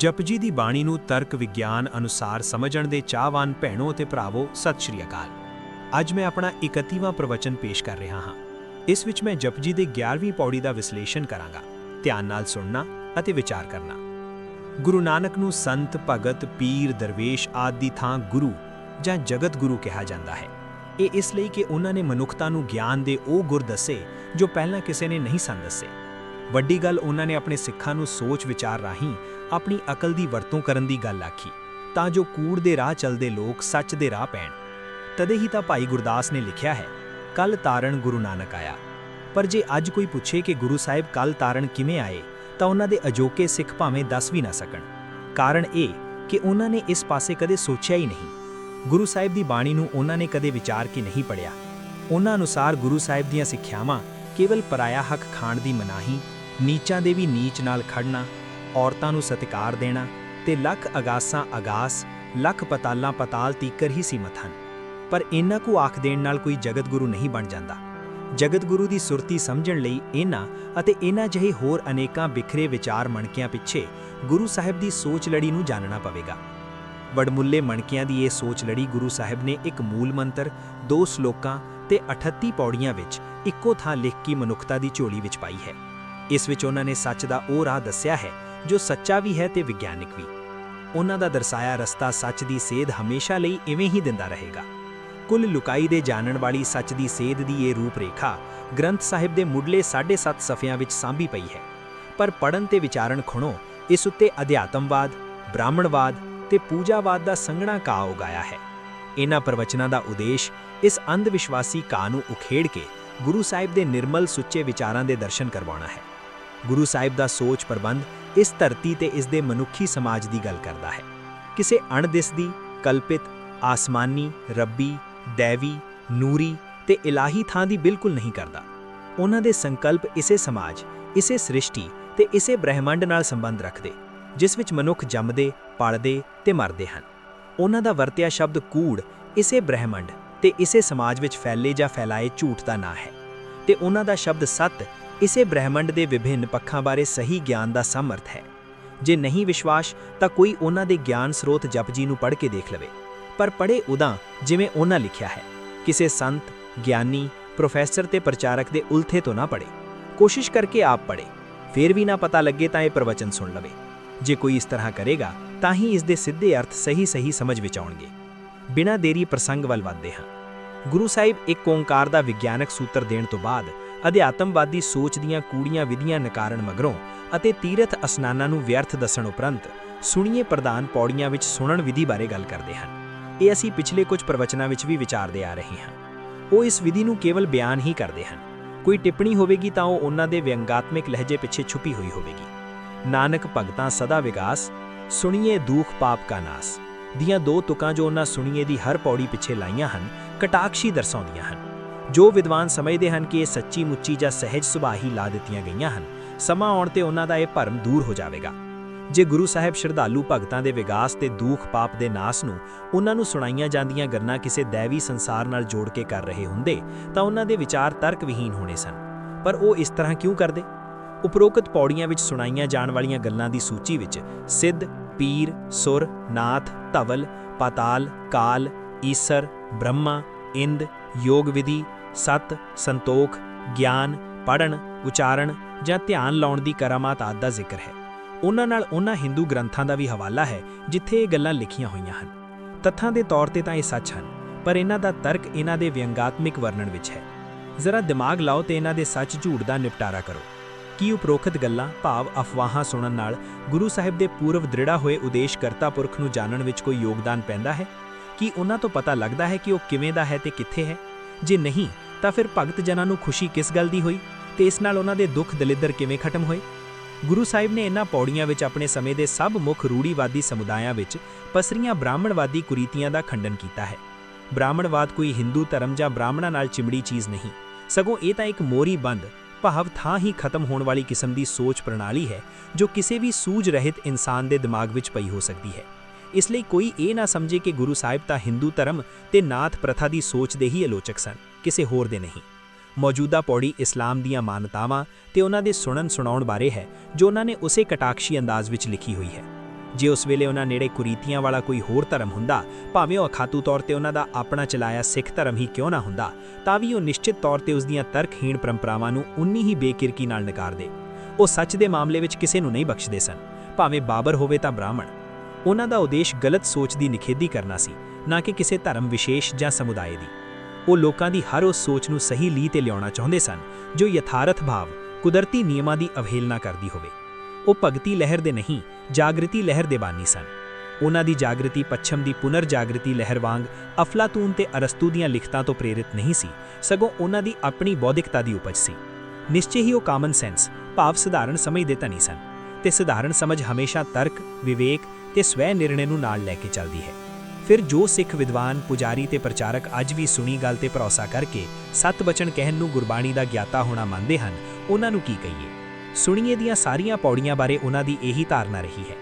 ਜਪਜੀ ਦੀ ਬਾਣੀ ਨੂੰ ਤਰਕ ਵਿਗਿਆਨ ਅਨੁਸਾਰ ਸਮਝਣ ਦੇ ਚਾਹਵਾਨ ਭੈਣੋ ਅਤੇ ਭਰਾਵੋ, ਸਤਿ ਸ਼੍ਰੀ ਅਕਾਲ। ਅੱਜ ਮੈਂ ਆਪਣਾ 31ਵਾਂ ਪ੍ਰਵਚਨ ਪੇਸ਼ ਕਰ ਰਿਹਾ ਹਾਂ। ਇਸ ਵਿੱਚ ਮੈਂ ਜਪਜੀ ਦੇ 11ਵੀਂ ਪੌੜੀ ਦਾ ਵਿਸ਼ਲੇਸ਼ਣ ਕਰਾਂਗਾ। ਧਿਆਨ ਨਾਲ ਸੁਣਨਾ ਅਤੇ ਵਿਚਾਰ ਕਰਨਾ। ਗੁਰੂ ਨਾਨਕ ਨੂੰ ਸੰਤ, ਭਗਤ, ਪੀਰ, ਦਰਵੇਸ਼ ਆਦਿ ਦੀ ਥਾਂ ਗੁਰੂ ਜਾਂ ਜਗਤ ਗੁਰੂ ਕਿਹਾ ਜਾਂਦਾ ਹੈ। ਇਹ ਇਸ ਲਈ ਕਿ ਉਹਨਾਂ ਨੇ ਮਨੁੱਖਤਾ ਨੂੰ ਗਿਆਨ ਦੇ ਉਹ ਗੁਰ ਦੱਸੇ ਜੋ ਪਹਿਲਾਂ ਕਿਸੇ ਨੇ ਨਹੀਂ ਸਨ ਦੱਸੇ। ਵੱਡੀ ਗੱਲ ਉਹਨਾਂ ਨੇ ਆਪਣੇ ਸਿੱਖਾਂ ਨੂੰ ਸੋਚ ਵਿਚਾਰ ਰਾਹੀਂ ਆਪਣੀ ਅਕਲ ਦੀ ਵਰਤੋਂ ਕਰਨ ਦੀ ਗੱਲ ਆਖੀ, ਤਾਂ ਜੋ ਕੂੜ ਦੇ ਰਾਹ ਚੱਲਦੇ ਲੋਕ ਸੱਚ ਦੇ ਰਾਹ ਪੈਣ। ਤਦੇ ਹੀ ਤਾਂ ਭਾਈ ਗੁਰਦਾਸ ਨੇ ਲਿਖਿਆ ਹੈ ਕੱਲ ਤਾਰਨ ਗੁਰੂ ਨਾਨਕ ਆਇਆ। ਪਰ ਜੇ ਅੱਜ ਕੋਈ ਪੁੱਛੇ ਕਿ ਗੁਰੂ ਸਾਹਿਬ ਕੱਲ ਤਾਰਨ ਕਿਵੇਂ ਆਏ, ਤਾਂ ਉਹਨਾਂ ਦੇ ਅਜੋਕੇ ਸਿੱਖ ਭਾਵੇਂ ਦੱਸ ਵੀ ਨਾ ਸਕਣ। ਕਾਰਨ ਇਹ ਕਿ ਉਹਨਾਂ ਨੇ ਇਸ ਪਾਸੇ ਕਦੇ ਸੋਚਿਆ ਹੀ ਨਹੀਂ। ਗੁਰੂ ਸਾਹਿਬ ਦੀ ਬਾਣੀ ਨੂੰ ਉਹਨਾਂ ਨੇ ਕਦੇ ਵਿਚਾਰ ਕੇ ਨਹੀਂ ਪੜਿਆ ਉਹਨਾਂ ਅਨੁਸਾਰ ਗੁਰੂ ਸਾਹਿਬ ਦੀਆਂ ਸਿੱਖਿਆਵਾਂ ਕੇਵਲ ਪਰਾਇਆ ਹੱਕ ਖਾਣ ਦੀ ਮਨਾਹੀ ਨੀਚਾਂ ਦੇ ਵੀ ਨੀਚ ਨਾਲ ਖੜਨਾ ਔਰਤਾਂ ਨੂੰ ਸਤਿਕਾਰ ਦੇਣਾ ਤੇ ਲੱਖ ਅਗਾਸਾਂ ਅਗਾਸ, ਲੱਖ ਪਤਾਲਾਂ ਪਤਾਲ ਤੀਕਰ ਹੀ ਸੀਮਤ ਹਨ। ਪਰ ਇਹਨਾਂ ਕੋ ਆਖ ਦੇਣ ਨਾਲ ਕੋਈ ਜਗਤ ਗੁਰੂ ਨਹੀਂ ਬਣ ਜਾਂਦਾ। ਜਗਤ ਗੁਰੂ ਦੀ ਸੁਰਤੀ ਸਮਝਣ ਲਈ ਇਹਨਾਂ ਅਤੇ ਇਹਨਾਂ ਜਿਹੇ ਹੋਰ ਅਨੇਕਾਂ ਬਿਖਰੇ ਵਿਚਾਰ ਮਣਕਿਆਂ ਪਿੱਛੇ ਗੁਰੂ ਸਾਹਿਬ ਦੀ ਸੋਚ ਲੜੀ ਨੂੰ ਜਾਣਨਾ ਪਵੇਗਾ। ਵਡਮੁੱਲੇ ਮਣਕਿਆਂ ਦੀ ਇਹ ਸੋਚ ਲੜੀ ਗੁਰੂ ਸਾਹਿਬ ਨੇ ਇੱਕ ਮੂਲ ਮੰਤਰ, ਦੋ ਸ਼ਲੋਕਾਂ ਤੇ 38 ਪੌੜੀਆਂ ਵਿੱਚ ਇੱਕੋ ਥਾਂ ਲਿਖ ਕੇ ਮਨੁੱਖਤਾ ਦੀ ਝੋਲੀ ਵਿੱਚ ਪਾਈ ਹੈ। ਇਸ ਵਿੱਚ ਉਹਨਾਂ ਨੇ ਸੱਚ ਦਾ ਉਹ ਰਾਹ ਦੱਸਿਆ ਹੈ, ਜੋ ਸੱਚਾ ਵੀ ਹੈ ਤੇ ਵਿਗਿਆਨਿਕ ਵੀ। ਉਹਨਾਂ ਦਾ ਦਰਸਾਇਆ ਰਸਤਾ ਸੱਚ ਦੀ ਸੇਧ ਹਮੇਸ਼ਾ ਲਈ ਇਵੇਂ ਹੀ ਦਿੰਦਾ ਰਹੇਗਾ। ਕੁੱਲ ਲੁਕਾਈ ਦੇ ਜਾਣਨ ਵਾਲੀ ਸੱਚ ਦੀ ਸੇਧ ਦੀ ਇਹ ਰੂਪ ਰੇਖਾ ਗ੍ਰੰਥ ਸਾਹਿਬ ਦੇ ਮੁੱਢਲੇ 7.5 ਸਫ਼ਿਆਂ ਵਿੱਚ ਸਾਂਭੀ ਪਈ ਹੈ। ਪਰ ਪੜਨ ਤੇ ਵਿਚਾਰਨ ਖੁਣੋ ਇਸ ਉੱਤੇ ਅਧਿਆਤਮਵਾਦ, ਬ੍ਰਾਹਮਣਵਾਦ ਤੇ ਪੂਜਾਵਾਦ ਦਾ ਸੰਘਣਾ ਕਾ ਉਗਾਇਆ ਹੈ। ਇਹਨਾਂ ਪ੍ਰਵਚਨਾਂ ਦਾ ਉਦੇਸ਼ ਇਸ ਅੰਧ ਵਿਸ਼ਵਾਸੀ ਕਾ ਨੂੰ ਉਖੇੜ ਕੇ ਗੁਰੂ ਸਾਹਿਬ ਦੇ ਨਿਰਮਲ ਸੁੱਚੇ ਵਿਚਾਰਾਂ ਦੇ ਦਰਸ਼ਨ ਕਰਵਾਉਣਾ ਹੈ। ਗੁਰੂ ਸਾਹਿਬ ਦਾ ਸੋਚ ਪ੍ਰਬੰਧ ਇਸ ਧਰਤੀ ਤੇ ਇਸ ਦੇ ਮਨੁੱਖੀ ਸਮਾਜ ਦੀ ਗੱਲ ਕਰਦਾ ਹੈ। ਕਿਸੇ ਅਣਦਿਸਦੀ, ਕਲਪਿਤ, ਆਸਮਾਨੀ, ਰੱਬੀ, ਦੇਵੀ, ਨੂਰੀ ਤੇ ਇਲਾਹੀ ਥਾਂ ਦੀ ਬਿਲਕੁਲ ਨਹੀਂ ਕਰਦਾ। ਉਹਨਾਂ ਦੇ ਸੰਕਲਪ ਇਸੇ ਸਮਾਜ, ਇਸੇ ਸ੍ਰਿਸ਼ਟੀ ਤੇ ਇਸੇ ਬ੍ਰਹਿਮੰਡ ਨਾਲ ਸੰਬੰਧ ਰੱਖਦੇ, ਜਿਸ ਵਿੱਚ ਮਨੁੱਖ ਜੰਮਦੇ, ਪਲਦੇ ਤੇ ਮਰਦੇ ਹਨ। ਉਹਨਾਂ ਦਾ ਵਰਤਿਆ ਸ਼ਬਦ ਕੂੜ ਇਸੇ ਬ੍ਰਹਿਮੰਡ ਤੇ ਇਸੇ ਸਮਾਜ ਵਿੱਚ ਫੈਲੇ ਜਾਂ ਫੈਲਾਏ ਝੂਠ ਦਾ ਨਾਂ ਹੈ। ਤੇ ਉਹਨਾਂ ਦਾ ਸ਼ਬਦ ਸੱਤ ਇਸੇ ਬ੍ਰਹਿਮੰਡ ਦੇ ਵਿਭਿੰਨ ਪੱਖਾਂ ਬਾਰੇ ਸਹੀ ਗਿਆਨ ਦਾ ਸਮਰਥ ਹੈ। ਜੇ ਨਹੀਂ ਵਿਸ਼ਵਾਸ, ਤਾਂ ਕੋਈ ਉਹਨਾਂ ਦੇ ਗਿਆਨ ਸਰੋਤ ਜਪਜੀ ਨੂੰ ਪੜ੍ਹ ਕੇ ਦੇਖ ਲਵੇ। ਪਰ ਪੜ੍ਹੇ ਉਦਾਂ ਜਿਵੇਂ ਉਹਨਾਂ ਲਿਖਿਆ ਹੈ। ਕਿਸੇ ਸੰਤ, ਗਿਆਨੀ, ਪ੍ਰੋਫੈਸਰ ਤੇ ਪ੍ਰਚਾਰਕ ਦੇ ਉਲਥੇ ਤੋਂ ਨਾ ਪੜ੍ਹੇ। ਕੋਸ਼ਿਸ਼ ਕਰਕੇ ਆਪ ਪੜ੍ਹੇ। ਫਿਰ ਵੀ ਨਾ ਪਤਾ ਲੱਗੇ ਤਾਂ ਇਹ ਪ੍ਰਵਚਨ ਸੁਣ ਲਵੇ। ਜੇ ਕੋਈ ਇਸ ਤਰ੍ਹਾਂ ਕਰੇਗਾ, ਤਾਂ ਹੀ ਇਸ ਦੇ ਸਿੱਧੇ ਅਰਥ ਸਹੀ ਸਹੀ ਸਮਝ ਵਿੱਚ ਆਉਣਗੇ। ਬਿਨਾਂ ਦੇਰੀ ਪ੍ਰਸੰਗ ਵੱਲ ਵਧਦੇ ਹਾਂ। ਗੁਰੂ ਸਾਹਿਬ ਇੱਕ ਓੰਕਾਰ ਦਾ ਵਿਗਿਆਨਕ ਸੂਤਰ ਦੇਣ ਤੋਂ ਬਾਅਦ ਅਧਿਆਤਮਵਾਦੀ ਸੋਚ ਦੀਆਂ ਕੂੜੀਆਂ ਵਿਧੀਆਂ ਨਕਾਰਨ ਮਗਰੋਂ ਅਤੇ ਤੀਰਥ ਅਸਨਾਨਾਂ ਨੂੰ ਵਿਅਰਥ ਦੱਸਣ ਉਪਰੰਤ ਸੁਣੀਏ ਪ੍ਰਧਾਨ ਪੌੜੀਆਂ ਵਿੱਚ ਸੁਣਨ ਵਿਧੀ ਬਾਰੇ ਗੱਲ ਕਰਦੇ ਹਨ। ਇਹ ਅਸੀਂ ਪਿਛਲੇ ਕੁਝ ਪ੍ਰਵਚਨਾਂ ਵਿੱਚ ਵੀ ਵਿਚਾਰਦੇ ਆ ਰਹੇ ਹਾਂ। ਉਹ ਇਸ ਵਿਧੀ ਨੂੰ ਕੇਵਲ ਬਿਆਨ ਹੀ ਕਰਦੇ ਹਨ। ਕੋਈ ਟਿੱਪਣੀ ਹੋਵੇਗੀ ਤਾਂ ਉਹ ਉਹਨਾਂ ਦੇ ਵਿਅੰਗਾਤਮਿਕ ਲਹਿਜੇ ਪਿੱਛੇ ਛੁਪੀ ਹੋਈ ਹੋਵੇਗੀ। ਨਾਨਕ ਭਗਤਾਂ ਸਦਾ ਵਿਗਾਸ, ਸੁਣੀਏ ਦੁਖ ਪਾਪ ਕਾ ਨਾਸ। ਦੀਆਂ ਦੋ ਤੁਕਾਂ ਜੋ ਉਹਨਾਂ ਸੁਣੀਏ ਦੀ ਹਰ ਪੌੜੀ ਪਿੱਛੇ ਲਾਈਆਂ ਹਨ, ਕਟਾਕਸ਼ੀ ਦਰਸਾਉਂਦੀਆਂ ਹਨ। ਜੋ ਵਿਦਵਾਨ ਸਮਝਦੇ ਹਨ ਕਿ ਇਹ ਸੱਚੀ ਮੁੱਚੀ ਜਾਂ ਸਹਿਜ ਸੁਭਾਹੀ ਲਾ ਦਿੱਤੀਆਂ ਗਈਆਂ ਹਨ, ਸਮਾਂ ਆਉਣ ਤੇ ਉਹਨਾਂ ਦਾ ਇਹ ਭਰਮ ਦੂਰ ਹੋ ਜਾਵੇਗਾ। ਜੇ ਗੁਰੂ ਸਾਹਿਬ ਸ਼ਰਧਾਲੂ ਭਗਤਾਂ ਦੇ ਵਿਗਾਸ ਤੇ ਦੁੱਖ ਪਾਪ ਦੇ ਨਾਸ ਨੂੰ ਉਹਨਾਂ ਨੂੰ ਸੁਣਾਈਆਂ ਜਾਂਦੀਆਂ ਗੱਲਾਂ ਕਿਸੇ ਦੇਵੀ ਸੰਸਾਰ ਨਾਲ ਜੋੜ ਕੇ ਕਰ ਰਹੇ ਹੁੰਦੇ, ਤਾਂ ਉਹਨਾਂ ਦੇ ਵਿਚਾਰ ਤਰਕ ਹੋਣੇ ਸਨ। ਪਰ ਉਹ ਇਸ ਤਰ੍ਹਾਂ ਕਿਉਂ ਕਰਦੇ? ਉਪਰੋਕਤ ਪੌੜੀਆਂ ਵਿੱਚ ਸੁਣਾਈਆਂ ਜਾਣ ਵਾਲੀਆਂ ਗੱਲਾਂ ਦੀ ਸੂਚੀ ਵਿੱਚ ਸਿੱਧ, ਪੀਰ, ਸੁਰ, ਨਾਥ, ਧਵਲ, ਪਾਤਾਲ, ਕਾਲ, ਈਸਰ, ਬ੍ਰਹਮਾ, ਇੰਦ, ਯੋਗ ਵਿਧੀ ਸਤ, ਸੰਤੋਖ, ਗਿਆਨ ਪੜਨ ਉਚਾਰਨ ਜਾਂ ਧਿਆਨ ਲਾਉਣ ਦੀ ਕਰਾਮਾਤ ਆਦਿ ਦਾ ਜ਼ਿਕਰ ਹੈ। ਉਹਨਾਂ ਨਾਲ ਉਹਨਾਂ ਹਿੰਦੂ ਗ੍ਰੰਥਾਂ ਦਾ ਵੀ ਹਵਾਲਾ ਹੈ, ਜਿੱਥੇ ਇਹ ਗੱਲਾਂ ਲਿਖੀਆਂ ਹੋਈਆਂ ਹਨ। ਤੱਥਾਂ ਦੇ ਤੌਰ ਤੇ ਤਾਂ ਇਹ ਸੱਚ ਹਨ, ਪਰ ਇਹਨਾਂ ਦਾ ਤਰਕ ਇਹਨਾਂ ਦੇ ਵਿਅੰਗਾਤਮਿਕ ਵਰਣਨ ਵਿੱਚ ਹੈ। ਜ਼ਰਾ ਦਿਮਾਗ ਲਾਓ ਤੇ ਇਹਨਾਂ ਦੇ ਸੱਚ ਝੂਠ ਦਾ ਨਿਪਟਾਰਾ ਕਰੋ। ਕੀ ਉਪਰੋਖਤ ਗੱਲਾਂ, ਭਾਵ, ਅਫਵਾਹਾਂ ਸੁਣਨ ਨਾਲ ਗੁਰੂ ਸਾਹਿਬ ਦੇ ਪੂਰਵ ਦ੍ਰਿੜਾ ਹੋਏ ਉਦੇਸ਼ ਕਰਤਾ ਪੁਰਖ ਨੂੰ ਜਾਣਨ ਵਿੱਚ ਕੋਈ ਯੋਗਦਾਨ ਪੈਂਦਾ ਹੈ? ਕੀ ਉਹਨਾਂ ਤੋਂ ਪਤਾ ਲੱਗਦਾ ਹੈ ਕਿ ਉਹ ਕਿਵੇਂ ਦਾ ਹੈ ਤੇ ਕਿੱਥੇ ਹੈ? ਜੇ ਨਹੀਂ, ਤਾਂ ਫਿਰ ਭਗਤ ਜਨਾਂ ਨੂੰ ਖੁਸ਼ੀ ਕਿਸ ਗੱਲ ਦੀ ਹੋਈ? ਤੇ ਇਸ ਨਾਲ ਉਹਨਾਂ ਦੇ ਦੁੱਖ ਦਲਿੱਦਰ ਕਿਵੇਂ ਖਤਮ ਹੋਏ? ਗੁਰੂ ਸਾਹਿਬ ਨੇ ਇਹਨਾਂ ਪੌੜੀਆਂ ਵਿੱਚ ਆਪਣੇ ਸਮੇਂ ਦੇ ਸਭ ਮੁੱਖ ਰੂੜੀਵਾਦੀ ਸਮੁਦਾਇਆਂ ਵਿੱਚ ਪਸਰੀਆਂ ਬ੍ਰਾਹਮਣਵਾਦੀ ਕੁਰੀਤੀਆਂ ਦਾ ਖੰਡਨ ਕੀਤਾ ਹੈ। ਬ੍ਰਾਹਮਣਵਾਦ ਕੋਈ ਹਿੰਦੂ ਧਰਮ ਜਾਂ ਬ੍ਰਾਹਮਣਾਂ ਨਾਲ ਚਿਮੜੀ ਚੀਜ਼ ਨਹੀਂ। ਸਗੋਂ ਇਹ ਤਾਂ ਇੱਕ ਮੋਰੀ ਬੰਦ, ਭਾਵ ਥਾਂ ਹੀ ਖਤਮ ਹੋਣ ਵਾਲੀ ਕਿਸਮ ਦੀ ਸੋਚ ਪ੍ਰਣਾਲੀ ਹੈ, ਜੋ ਕਿਸੇ ਵੀ ਸੂਝ ਰਹਿਤ ਇਨਸਾਨ ਦੇ ਦਿਮਾਗ ਵਿੱਚ ਪਈ ਹੋ ਸਕਦੀ ਹੈ। ਇਸ ਲਈ ਕੋਈ ਇਹ ਨਾ ਸਮਝੇ ਕਿ ਗੁਰੂ ਸਾਹਿਬ ਤਾਂ ਹਿੰਦੂ ਧਰਮ ਤੇ ਨਾਥ ਪ੍ਰਥਾ ਦੀ ਸੋਚ ਦੇ ਹੀ ਆਲੋਚਕ ਸਨ, ਕਿਸੇ ਹੋਰ ਦੇ ਨਹੀਂ। ਮੌਜੂਦਾ ਪੌੜੀ ਇਸਲਾਮ ਦੀਆਂ ਮਾਨਤਾਵਾਂ ਤੇ ਉਹਨਾਂ ਦੇ ਸੁਣਨ ਸੁਣਾਉਣ ਬਾਰੇ ਹੈ, ਜੋ ਉਹਨਾਂ ਨੇ ਉਸੇ ਕਟਾਕਸ਼ੀ ਅੰਦਾਜ਼ ਵਿੱਚ ਲਿਖੀ ਹੋਈ ਹੈ। ਜੇ ਉਸ ਵੇਲੇ ਉਹਨਾਂ ਨੇੜੇ ਕੁਰੀਤੀਆਂ ਵਾਲਾ ਕੋਈ ਹੋਰ ਧਰਮ ਹੁੰਦਾ, ਭਾਵੇਂ ਉਹ ਅਖਾਤੂ ਤੌਰ ਤੇ ਉਹਨਾਂ ਦਾ ਆਪਣਾ ਚਲਾਇਆ ਸਿੱਖ ਧਰਮ ਹੀ ਕਿਉਂ ਨਾ ਹੁੰਦਾ, ਤਾਂ ਵੀ ਉਹ ਨਿਸ਼ਚਿਤ ਤੌਰ ਤੇ ਉਸ ਦੀਆਂ ਤਰਕਹੀਣ ਪਰੰਪਰਾਵਾਂ ਨੂੰ ਉਨੀ ਹੀ ਬੇਕਿਰਕੀ ਨਾਲ ਨਕਾਰਦੇ। ਉਹ ਸੱਚ ਦੇ ਮਾਮਲੇ ਵਿੱਚ ਕਿਸੇ ਨੂੰ ਨਹੀਂ ਬਖਸ਼ਦੇ ਸਨ, ਭਾਵੇਂ ਬਾਬਰ ਹੋਵੇ ਤਾਂ ਬ੍ਰਾਹਮਣ। ਉਹਨਾਂ ਦਾ ਉਦੇਸ਼ ਗਲਤ ਸੋਚ ਦੀ ਨਿਖੇਧੀ ਕਰਨਾ ਸੀ, ਨਾ ਕਿ ਕਿਸੇ ਧਰਮ ਵਿਸ਼ੇਸ਼ ਜਾਂ ਸਮੁਦਾਇ ਦੀ। ਉਹ ਲੋਕਾਂ ਦੀ ਹਰ ਉਸ ਸੋਚ ਨੂੰ ਸਹੀ ਲੀ ਤੇ ਲਿਆਉਣਾ ਚਾਹੁੰਦੇ ਸਨ, ਜੋ ਯਥਾਰਥ ਭਾਵ, ਕੁਦਰਤੀ ਨਿਯਮਾਂ ਦੀ ਅਵਹੇਲਨਾ ਕਰਦੀ ਹੋਵੇ। ਉਹ ਭਗਤੀ ਲਹਿਰ ਦੇ ਨਹੀਂ, ਜਾਗਰਤੀ ਲਹਿਰ ਦੇ ਬਾਨੀ ਸਨ। ਉਹਨਾਂ ਦੀ ਜਾਗਰਤੀ ਪੱਛਮ ਦੀ ਪੁਨਰ ਜਾਗਰਤੀ ਲਹਿਰ ਵਾਂਗ ਅਫਲਾਤੂਨ ਤੇ ਅਰਸਤੂ ਦੀਆਂ ਲਿਖਤਾਂ ਤੋਂ ਪ੍ਰੇਰਿਤ ਨਹੀਂ ਸੀ, ਸਗੋਂ ਉਹਨਾਂ ਦੀ ਆਪਣੀ ਬੌਧਿਕਤਾ ਦੀ ਉਪਜ ਸੀ। ਨਿਸ਼ਚੇ ਹੀ ਉਹ ਕਾਮਨ ਸੈਂਸ ਭਾਵ ਸਧਾਰਨ ਸਮਝ ਦੇ ਧਨੀ ਸਨ, ਤੇ ਸਧਾਰਨ ਸਮਝ ਹਮੇਸ਼ਾ ਤਰਕ, ਵਿਵੇਕ ਤੇ ਸਵੈ ਨਿਰਣੇ ਨੂੰ ਨਾਲ ਲੈ ਕੇ ਚੱਲਦੀ ਹੈ। ਫਿਰ ਜੋ ਸਿੱਖ ਵਿਦਵਾਨ, ਪੁਜਾਰੀ ਤੇ ਪ੍ਰਚਾਰਕ ਅੱਜ ਵੀ ਸੁਣੀ ਗੱਲ ਤੇ ਭਰੋਸਾ ਕਰਕੇ ਸਤ ਬਚਨ ਕਹਿਣ ਨੂੰ ਗੁਰਬਾਣੀ ਦਾ ਗਿਆਤਾ ਹੋਣਾ ਮੰਨਦੇ ਹਨ, ਉਹਨਾਂ ਨੂੰ ਕੀ ਕਹੀਏ? ਸੁਣੀਏ ਦੀਆਂ ਸਾਰੀਆਂ ਪੌੜੀਆਂ ਬਾਰੇ ਉਹਨਾਂ ਦੀ ਇਹੀ ਧਾਰਨਾ ਰਹੀ ਹੈ।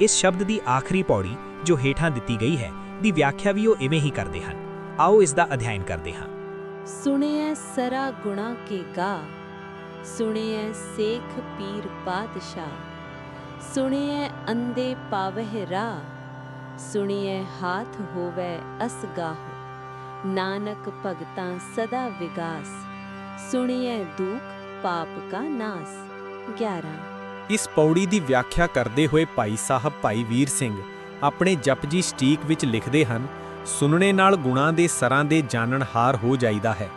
ਇਸ ਸ਼ਬਦ ਦੀ ਆਖਰੀ ਪੌੜੀ ਜੋ ਹੇਠਾਂ ਦਿੱਤੀ ਗਈ ਹੈ, ਦੀ ਵਿਆਖਿਆ ਵੀ ਉਹ ਇਵੇਂ ਹੀ ਕਰਦੇ ਹਨ। ਆਓ ਇਸ ਦਾ ਅਧਿਐਨ ਕਰਦੇ ਹਾਂ। ਸੁਣਿਐ ਸਰਾ ਗੁਣਾ ਕੇ ਗਾ, ਸੁਣਿਐ ਸੇਖ ਪੀਰ ਪਾਤਸ਼ਾਹ ਸੁਣਿਐ ਅੰਦੇ ਪਾਵਹਿ ਰਾ ਸੁਣਿਐ ਹਾਥ ਹੋਵੈ ਅਸਗਾਹ ਨਾਨਕ ਭਗਤਾਂ ਸਦਾ ਵਿਗਾਸ, ਸੁਣਿਐ ਦੁਖ ਪਾਪ ਕਾ ਨਾਸ। 11 ਇਸ ਪੌੜੀ ਦੀ ਵਿਆਖਿਆ ਕਰਦੇ ਹੋਏ ਭਾਈ ਸਾਹਿਬ ਭਾਈ ਵੀਰ ਸਿੰਘ ਆਪਣੇ ਜਪਜੀ ਸਟੀਕ ਵਿੱਚ ਲਿਖਦੇ ਹਨ, ਸੁਣਨੇ ਨਾਲ ਗੁਣਾਂ ਦੇ ਸਰਾਂ ਦੇ ਜਾਣਨ ਹੋ ਜਾਈਦਾ ਹੈ।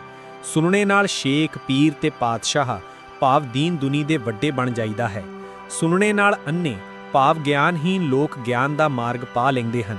ਸੁਣਨੇ ਨਾਲ ਸ਼ੇਖ, ਪੀਰ ਤੇ ਪਾਤਸ਼ਾਹ ਭਾਵ ਦੀਨ ਦੁਨੀ ਦੇ ਵੱਡੇ ਬਣ ਜਾਈਦਾ ਹੈ। ਸੁਣਨੇ ਨਾਲ ਅੰਨੇ ਭਾਵ ਗਿਆਨਹੀਨ ਲੋਕ ਗਿਆਨ ਦਾ ਮਾਰਗ ਪਾ ਲੈਂਦੇ ਹਨ।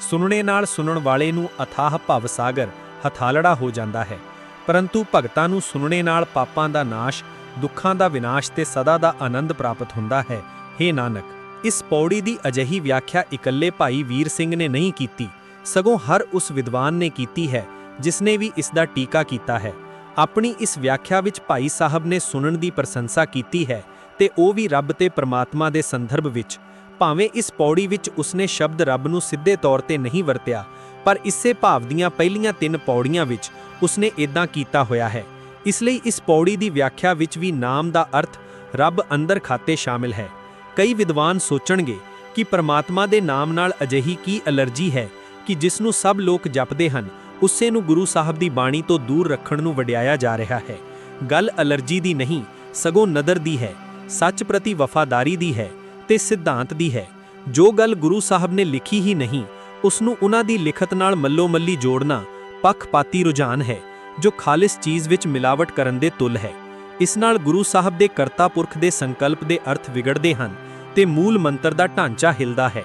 ਸੁਣਨੇ ਨਾਲ ਸੁਣਨ ਵਾਲੇ ਨੂੰ ਅਥਾਹ ਭਵ ਸਾਗਰ ਹਥਾਲੜਾ ਹੋ ਜਾਂਦਾ ਹੈ। ਪਰੰਤੂ ਭਗਤਾਂ ਨੂੰ ਸੁਣਨੇ ਨਾਲ ਪਾਪਾਂ ਦਾ ਨਾਸ਼, ਦੁੱਖਾਂ ਦਾ ਵਿਨਾਸ਼ ਤੇ ਸਦਾ ਦਾ ਆਨੰਦ ਪ੍ਰਾਪਤ ਹੁੰਦਾ ਹੈ। हे ਨਾਨਕ, ਇਸ ਪੌੜੀ ਦੀ ਅਜਿਹੀ ਵਿਆਖਿਆ ਇਕੱਲੇ ਭਾਈ ਵੀਰ ਸਿੰਘ ਨੇ ਨਹੀਂ ਕੀਤੀ। ਸਗੋਂ ਹਰ ਉਸ ਵਿਦਵਾਨ ਨੇ ਕੀਤੀ ਹੈ, ਜਿਸਨੇ ਵੀ ਇਸ ਦਾ ਟੀਕਾ ਕੀਤਾ ਹੈ। ਆਪਣੀ ਇਸ ਵਿਆਖਿਆ ਵਿੱਚ ਭਾਈ ਸਾਹਿਬ ਨੇ ਸੁਣਨ ਦੀ ਪ੍ਰਸ਼ੰਸਾ ਕੀਤੀ ਹੈ। ਤੇ ਉਹ ਵੀ ਰੱਬ ਤੇ ਪਰਮਾਤਮਾ ਦੇ ਸੰਦਰਭ ਵਿੱਚ, ਭਾਵੇਂ ਇਸ ਪੌੜੀ ਵਿੱਚ ਉਸਨੇ ਸ਼ਬਦ ਰੱਬ ਨੂੰ ਸਿੱਧੇ ਤੌਰ ਤੇ ਨਹੀਂ ਵਰਤਿਆ, ਪਰ ਇਸੇ ਭਾਵ ਦੀਆਂ ਪਹਿਲੀਆਂ ਤਿੰਨ ਪੌੜੀਆਂ ਵਿੱਚ ਉਸਨੇ ਇਦਾਂ ਕੀਤਾ ਹੋਇਆ ਹੈ। ਇਸ ਲਈ ਇਸ ਪੌੜੀ ਦੀ ਵਿਆਖਿਆ ਵਿੱਚ ਵੀ ਨਾਮ ਦਾ ਅਰਥ ਰੱਬ ਅੰਦਰ ਖਾਤੇ ਸ਼ਾਮਿਲ ਹੈ। ਕਈ ਵਿਦਵਾਨ ਸੋਚਣਗੇ ਕਿ ਪਰਮਾਤਮਾ ਦੇ ਨਾਮ ਨਾਲ ਅਜਿਹੀ ਕੀ ਅਲਰਜੀ ਹੈ ਕਿ ਜਿਸ ਨੂੰ ਸਭ ਲੋਕ ਜਪਦੇ ਹਨ, ਉਸੇ ਨੂੰ ਗੁਰੂ ਸਾਹਿਬ ਦੀ ਬਾਣੀ ਤੋਂ ਦੂਰ ਰੱਖਣ ਨੂੰ ਵਡਿਆਇਆ ਜਾ ਰਿਹਾ ਹੈ। ਗੱਲ ਅਲਰਜੀ ਦੀ ਨਹੀਂ, ਸਗੋਂ ਨਦਰ ਦੀ ਹੈ। ਸੱਚ ਪ੍ਰਤੀ ਵਫਾਦਾਰੀ ਦੀ ਹੈ ਤੇ ਸਿਧਾਂਤ ਦੀ ਹੈ। ਜੋ ਗੱਲ ਗੁਰੂ ਸਾਹਿਬ ਨੇ ਲਿਖੀ ਹੀ ਨਹੀਂ ਉਸ ਨੂੰ ਉਹਨਾਂ ਦੀ ਲਿਖਤ ਨਾਲ ਮੱਲੋ ਮੱਲੀ ਜੋੜਨਾ ਪੱਖਪਾਤੀ ਰੁਝਾਨ ਹੈ, ਜੋ ਖਾਲਿਸ ਚੀਜ਼ ਵਿੱਚ ਮਿਲਾਵਟ ਕਰਨ ਦੇ ਤੁਲ ਹੈ। ਇਸ ਨਾਲ ਗੁਰੂ ਸਾਹਿਬ ਦੇ ਕਰਤਾ ਪੁਰਖ ਦੇ ਸੰਕਲਪ ਦੇ ਅਰਥ ਵਿਗੜਦੇ ਹਨ ਤੇ ਮੂਲ ਮੰਤਰ ਦਾ ਢਾਂਚਾ ਹਿਲਦਾ ਹੈ।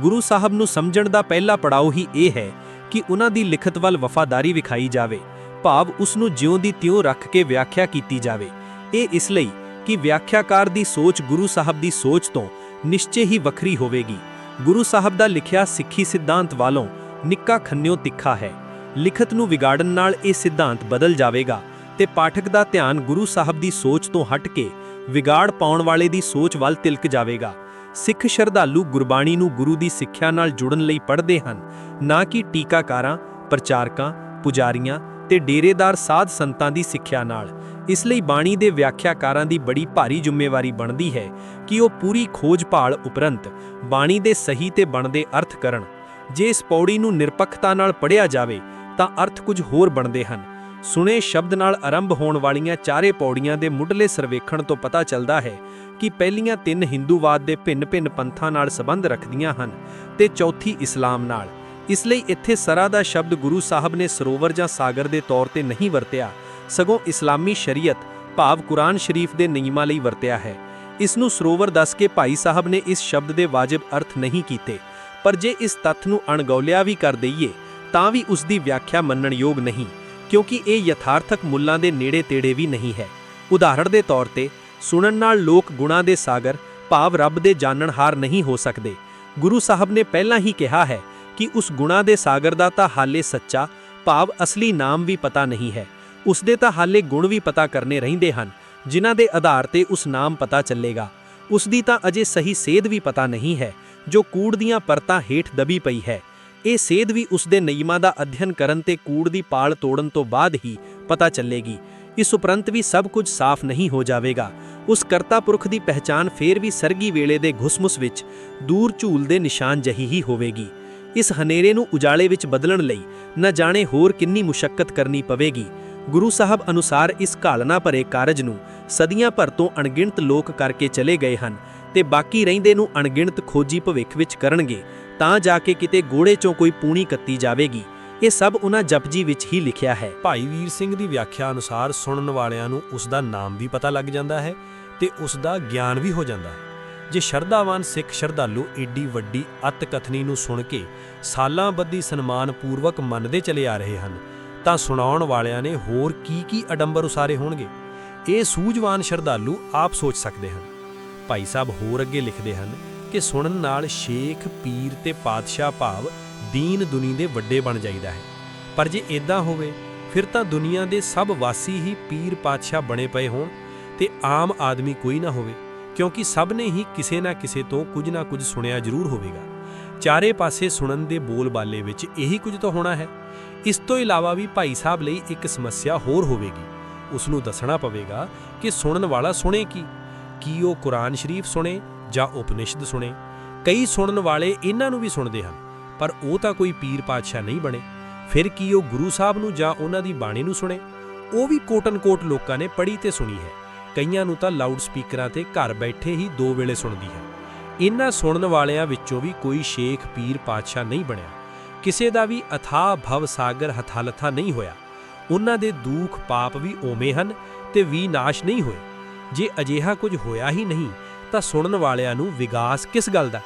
ਗੁਰੂ ਸਾਹਿਬ ਨੂੰ ਸਮਝਣ ਦਾ ਪਹਿਲਾ ਪੜਾਅ ਹੀ ਇਹ ਹੈ ਕਿ ਉਹਨਾਂ ਦੀ ਲਿਖਤ ਵੱਲ ਵਫਾਦਾਰੀ ਵਿਖਾਈ ਜਾਵੇ, ਭਾਵ ਉਸ ਨੂੰ ਜਿਉਂ ਦੀ ਤਿਉਂ ਰੱਖ ਕੇ ਵਿਆਖਿਆ ਕੀਤੀ ਜਾਵੇ। ਇਹ ਇਸ ਲਈ ਕਿ ਵਿਆਖਿਆਕਾਰ ਦੀ ਸੋਚ ਗੁਰੂ ਸਾਹਿਬ ਦੀ ਸੋਚ ਤੋਂ ਨਿਸ਼ਚੇ ਹੀ ਵੱਖਰੀ ਹੋਵੇਗੀ। ਗੁਰੂ ਸਾਹਿਬ ਦਾ ਲਿਖਿਆ ਸਿੱਖੀ ਸਿਧਾਂਤ ਵਾਲੋਂ ਨਿੱਕਾ ਖੰਨਿਓ ਤਿੱਖਾ ਹੈ। ਲਿਖਤ ਨੂੰ ਵਿਗਾੜਨ ਨਾਲ ਇਹ ਸਿਧਾਂਤ ਬਦਲ ਜਾਵੇਗਾ ਤੇ ਪਾਠਕ ਦਾ ਧਿਆਨ ਗੁਰੂ ਸਾਹਿਬ ਦੀ ਸੋਚ ਤੋਂ ਹਟ ਕੇ ਵਿਗਾੜ ਪਾਉਣ ਵਾਲੇ ਦੀ ਸੋਚ ਵੱਲ ਤਿਲਕ ਜਾਵੇਗਾ। ਸਿੱਖ ਸ਼ਰਧਾਲੂ ਗੁਰਬਾਣੀ ਨੂੰ ਗੁਰੂ ਦੀ ਸਿੱਖਿਆ ਨਾਲ ਜੁੜਨ ਲਈ ਪੜ੍ਹਦੇ ਹਨ, ਨਾ ਕਿ ਟੀਕਾਕਾਰਾਂ, ਪ੍ਰਚਾਰਕਾਂ, ਪੁਜਾਰੀਆਂ ਤੇ ਡੇਰੇਦਾਰ ਸਾਧ ਸੰਤਾਂ ਦੀ ਸਿੱਖਿਆ ਨਾਲ। ਇਸ ਲਈ ਬਾਣੀ ਦੇ ਵਿਆਖਿਆਕਾਰਾਂ ਦੀ ਬੜੀ ਭਾਰੀ ਜ਼ਿੰਮੇਵਾਰੀ ਬਣਦੀ ਹੈ ਕਿ ਉਹ ਪੂਰੀ ਖੋਜ ਭਾਲ ਉਪਰੰਤ ਬਾਣੀ ਦੇ ਸਹੀ ਤੇ ਬਣਦੇ ਅਰਥ ਕਰਨ। ਜੇ ਇਸ ਪੌੜੀ ਨੂੰ ਨਿਰਪੱਖਤਾ ਨਾਲ ਪੜ੍ਹਿਆ ਜਾਵੇ, ਤਾਂ ਅਰਥ ਕੁਝ ਹੋਰ ਬਣਦੇ ਹਨ। ਸੁਣੇ ਸ਼ਬਦ ਨਾਲ ਆਰੰਭ ਹੋਣ ਵਾਲੀਆਂ ਚਾਰੇ ਪੌੜੀਆਂ ਦੇ ਮੁੱਢਲੇ ਸਰਵੇਖਣ ਤੋਂ ਪਤਾ ਚੱਲਦਾ ਹੈ ਕਿ ਪਹਿਲੀਆਂ ਤਿੰਨ ਹਿੰਦੂਵਾਦ ਦੇ ਭਿੰਨ-ਭਿੰਨ ਪੰਥਾਂ ਨਾਲ ਸੰਬੰਧ ਰੱਖਦੀਆਂ ਹਨ ਤੇ ਚੌਥੀ ਇਸਲਾਮ ਨਾਲ। ਇਸ ਲਈ ਇੱਥੇ ਸਰਾ ਦਾ ਸ਼ਬਦ ਗੁਰੂ ਸਾਹਿਬ ਨੇ ਸਰੋਵਰ ਜਾਂ ਸਾਗਰ ਦੇ ਤੌਰ ਤੇ ਨਹੀਂ ਵਰਤਿਆ, ਸਗੋਂ ਇਸਲਾਮੀ ਸ਼ਰੀਅਤ ਭਾਵ ਕੁਰਾਨ ਸ਼ਰੀਫ ਦੇ ਨਿਯਮਾਂ ਲਈ ਵਰਤਿਆ ਹੈ। ਇਸ ਨੂੰ ਸਰੋਵਰ ਦੱਸ ਕੇ ਭਾਈ ਸਾਹਿਬ ਨੇ ਇਸ ਸ਼ਬਦ ਦੇ ਵਾਜਬ ਅਰਥ ਨਹੀਂ ਕੀਤੇ, ਪਰ ਜੇ ਇਸ ਤੱਥ ਨੂੰ ਅਣਗੌਲਿਆ ਵੀ ਕਰ ਦਈਏ, ਤਾਂ ਵੀ ਉਸ ਦੀ ਵਿਆਖਿਆ ਮੰਨਣ ਯੋਗ ਨਹੀਂ, ਕਿਉਂਕਿ ਇਹ ਯਥਾਰਥਕ ਮੁੱਲਾਂ ਦੇ ਨੇੜੇ ਤੇੜੇ ਵੀ ਨਹੀਂ ਹੈ। ਉਦਾਹਰਣ ਦੇ ਤੌਰ ਤੇ, ਸੁਣਨ ਨਾਲ ਲੋਕ ਗੁਣਾ ਦੇ ਸਾਗਰ ਭਾਵ ਰੱਬ ਦੇ ਜਾਣਨਹਾਰ ਨਹੀਂ ਹੋ ਸਕਦੇ। ਗੁਰੂ ਸਾਹਿਬ ਨੇ ਪਹਿਲਾਂ ਹੀ ਕਿਹਾ ਹੈ ਕਿ ਉਸ ਗੁਣਾ ਦੇ ਸਾਗਰ ਦਾ ਤਾਂ ਹਾਲੇ ਸੱਚਾ ਭਾਵ ਅਸਲੀ ਨਾਮ ਵੀ ਪਤਾ ਨਹੀਂ ਹੈ। ਉਸ ਦੇ ਤਾਂ ਹਾਲੇ ਗੁਣ ਵੀ ਪਤਾ ਕਰਨੇ ਰਹਿੰਦੇ ਹਨ, ਜਿਨ੍ਹਾਂ ਦੇ ਆਧਾਰ ਤੇ ਉਸ ਨਾਮ ਪਤਾ ਚੱਲੇਗਾ। ਉਸ ਦੀ ਤਾਂ ਅਜੇ ਸਹੀ ਸੇਧ ਵੀ ਪਤਾ ਨਹੀਂ ਹੈ, ਜੋ ਕੂੜ ਦੀਆਂ ਪਰਤਾਂ ਹੇਠ ਦਬੀ ਪਈ ਹੈ। ਇਹ ਸੇਧ ਵੀ ਉਸ ਦੇ ਨਿਯਮਾਂ ਦਾ ਅਧਿਐਨ ਕਰਨ ਤੇ ਕੂੜ ਦੀ ਪਾਲ ਤੋੜਨ ਤੋਂ ਬਾਅਦ ਹੀ ਪਤਾ ਚੱਲੇਗੀ। ਇਸ ਉਪਰੰਤ ਵੀ ਸਭ ਕੁਝ ਸਾਫ਼ ਨਹੀਂ ਹੋ ਜਾਵੇਗਾ। ਉਸ ਕਰਤਾ ਪੁਰਖ ਦੀ ਪਹਿਚਾਨ ਫੇਰ ਵੀ ਸਰਗੀ ਵੇਲੇ ਦੇ ਘੁਸਮੁਸ ਵਿੱਚ ਦੂਰ ਝੂਲ ਦੇ ਨਿਸ਼ਾਨ ਜਹੀ ਹੀ ਹੋਵੇਗੀ। ਇਸ ਹਨੇਰੇ ਨੂੰ ਉਜਾਲੇ ਵਿੱਚ ਬਦਲਣ ਲਈ ਨਾ ਜਾਣੇ ਹੋਰ ਕਿੰਨੀ ਮੁਸ਼ਕਲ ਕਰਨੀ ਪਵੇਗੀ। ਗੁਰੂ ਸਾਹਿਬ ਅਨੁਸਾਰ ਇਸ ਘਾਲਣਾ ਭਰੇ ਕਾਰਜ ਨੂੰ ਸਦੀਆਂ ਭਰ ਤੋਂ ਅਣਗਿਣਤ ਲੋਕ ਕਰਕੇ ਚਲੇ ਗਏ ਹਨ ਤੇ ਬਾਕੀ ਰਹਿੰਦੇ ਨੂੰ ਅਣਗਿਣਤ ਖੋਜੀ ਭਵਿੱਖ ਵਿੱਚ ਕਰਨਗੇ, ਤਾਂ ਜਾ ਕੇ ਕਿਤੇ ਗੋੜੇ ਚੋਂ ਕੋਈ ਪੂਣੀ ਕੱਤੀ ਜਾਵੇਗੀ। ਇਹ ਸਭ ਉਹਨਾਂ ਜਪਜੀ ਵਿੱਚ ਹੀ ਲਿਖਿਆ ਹੈ। ਭਾਈ ਵੀਰ ਸਿੰਘ ਦੀ ਵਿਆਖਿਆ ਅਨੁਸਾਰ ਸੁਣਨ ਵਾਲਿਆਂ ਨੂੰ ਉਸ ਦਾ ਨਾਮ ਵੀ ਪਤਾ ਲੱਗ ਜਾਂਦਾ ਹੈ ਤੇ ਉਸ ਦਾ ਗਿਆਨ ਵੀ ਹੋ ਜਾਂਦਾ ਹੈ। ਜੇ ਸ਼ਰਧਾਵਾਨ ਸਿੱਖ ਸ਼ਰਧਾਲੂ ਏਡੀ ਵੱਡੀ ਅਤਕਥਨੀ ਨੂੰ ਸੁਣ ਕੇ ਸਾਲਾਂ ਬੱਧੀ ਸਨਮਾਨ ਪੂਰਵਕ ਮੰਨਦੇ ਚਲੇ ਆ ਰਹੇ ਹਨ, ਤਾਂ ਸੁਣਾਉਣ ਵਾਲਿਆਂ ਨੇ ਹੋਰ ਕੀ ਕੀ ਅਡੰਬਰ ਉਸਾਰੇ ਹੋਣਗੇ? ਇਹ ਸੂਝਵਾਨ ਸ਼ਰਧਾਲੂ ਆਪ ਸੋਚ ਸਕਦੇ ਹਨ। ਭਾਈ ਸਾਹਿਬ ਹੋਰ ਅੱਗੇ ਲਿਖਦੇ ਹਨ ਕਿ ਸੁਣਨ ਨਾਲ ਸ਼ੇਖ, ਪੀਰ ਤੇ ਪਾਤਸ਼ਾਹ ਭਾਵ ਦੀਨ ਦੁਨੀ ਦੇ ਵੱਡੇ ਬਣ ਜਾਈਦਾ ਹੈ। ਪਰ ਜੇ ਇਦਾਂ ਹੋਵੇ, ਫਿਰ ਤਾਂ ਦੁਨੀਆ ਦੇ ਸਭ ਵਾਸੀ ਹੀ ਪੀਰ ਪਾਤਸ਼ਾਹ ਬਣੇ ਪਏ ਹੋਣ ਤੇ ਆਮ ਆਦਮੀ ਕੋਈ ਨਾ ਹੋਵੇ। ਕਿਉਂਕਿ ਸਭ ਨੇ ਹੀ ਕਿਸੇ ਨਾ ਕਿਸੇ ਤੋਂ ਕੁਝ ਨਾ ਕੁਝ ਸੁਣਿਆ ਜ਼ਰੂਰ ਹੋਵੇਗਾ। ਚਾਰੇ ਪਾਸੇ ਸੁਣਨ ਦੇ ਬੋਲਬਾਲੇ ਵਿੱਚ ਇਹੀ ਕੁਝ ਤਾਂ ਹੋਣਾ ਹੈ। ਇਸ ਤੋਂ ਇਲਾਵਾ ਵੀ ਭਾਈ ਸਾਹਿਬ ਲਈ ਇੱਕ ਸਮੱਸਿਆ ਹੋਰ ਹੋਵੇਗੀ। ਉਸ ਨੂੰ ਦੱਸਣਾ ਪਵੇਗਾ ਕਿ ਸੁਣਨ ਵਾਲਾ ਸੁਣੇ ਕੀ? ਕੀ ਉਹ ਕੁਰਾਨ ਸ਼ਰੀਫ ਸੁਣੇ ਜਾਂ ਉਪਨਿਸ਼ਦ ਸੁਣੇ? ਕਈ ਸੁਣਨ ਵਾਲੇ ਇਹਨਾਂ ਨੂੰ ਵੀ ਸੁਣਦੇ ਹਨ, ਪਰ ਉਹ ਤਾਂ ਕੋਈ ਪੀਰ ਪਾਤਸ਼ਾਹ ਨਹੀਂ ਬਣੇ। ਫਿਰ ਕੀ ਉਹ ਗੁਰੂ ਸਾਹਿਬ ਨੂੰ ਜਾਂ ਉਹਨਾਂ ਦੀ ਬਾਣੀ ਨੂੰ ਸੁਣੇ? ਉਹ ਵੀ ਕੋਟਨ ਕੋਟ ਲੋਕਾਂ ਨੇ ਪੜ੍ਹੀ ਤੇ ਸੁਣੀ ਹੈ। ਕਈਆਂ ਨੂੰ ਤਾਂ ਲਾਊਡ ਸਪੀਕਰਾਂ ਤੇ ਘਰ ਬੈਠੇ ਹੀ ਦੋ ਵੇਲੇ ਸੁਣਦੀ ਹੈ। ਇਹਨਾਂ ਸੁਣਨ ਵਾਲਿਆਂ ਵਿੱਚੋਂ ਵੀ ਕੋਈ ਸ਼ੇਖ ਪੀਰ ਪਾਤਸ਼ਾਹ ਨਹੀਂ ਬਣਿਆ। ਕਿਸੇ ਦਾ ਵੀ ਅਥਾਹ ਭਵ ਸਾਗਰ ਹਥਾਲਥਾ ਨਹੀਂ ਹੋਇਆ। ਉਹਨਾਂ ਦੇ ਦੁੱਖ ਪਾਪ ਵੀ ਓਵੇਂ ਹਨ ਤੇ ਵੀ ਨਾਸ਼ ਨਹੀਂ ਹੋਏ। ਜੇ ਅਜਿਹਾ ਕੁਝ ਹੋਇਆ ਹੀ ਨਹੀਂ, ਤਾਂ ਸੁਣਨ ਵਾਲਿਆਂ ਨੂੰ ਵਿਗਾਸ ਕਿਸ ਗੱਲ ਦਾ?